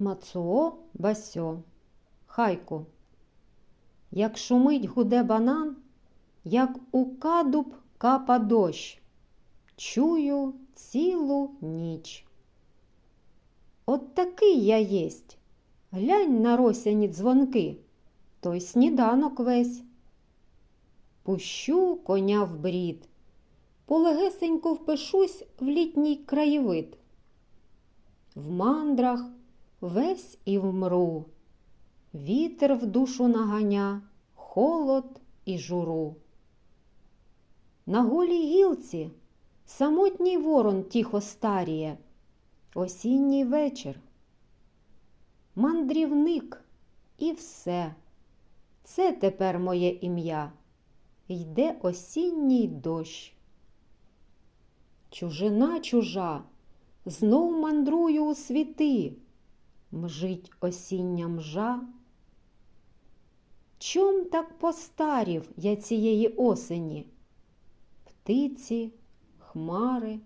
Мацуо Басьо. Хайку. Як шумить гуде банан, як у кадуб капа дощ, чую цілу ніч. От такий я єсть. Глянь на росяні дзвонки, той сніданок весь. Пущу коня в брід, полегесенько впишусь в літній краєвид. В мандрах весь і вмру, вітер в душу наганя, холод і журу. На голій гілці самотній ворон тихо старіє, осінній вечір. Мандрівник і все. Це тепер моє ім'я. Йде осінній дощ. Чужина чужа, знов мандрую у світи, мжить осіння мжа. Чом так постарів я цієї осені? Птиці, хмари.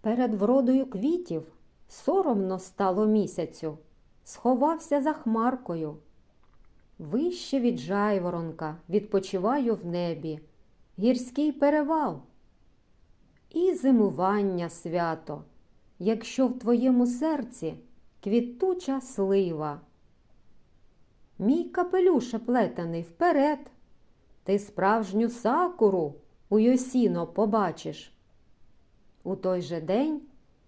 Перед вродою квітів соромно стало місяцю, сховався за хмаркою. Вище від жайворонка відпочиваю в небі, гірський перевал. І зимування свято, якщо в твоєму серці квітуча слива. Мій капелюше плетений вперед, ти справжню сакуру у Йосіно побачиш. У той же день,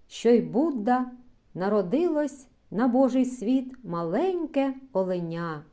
що й Будда, народилось на Божий світ маленьке оленя.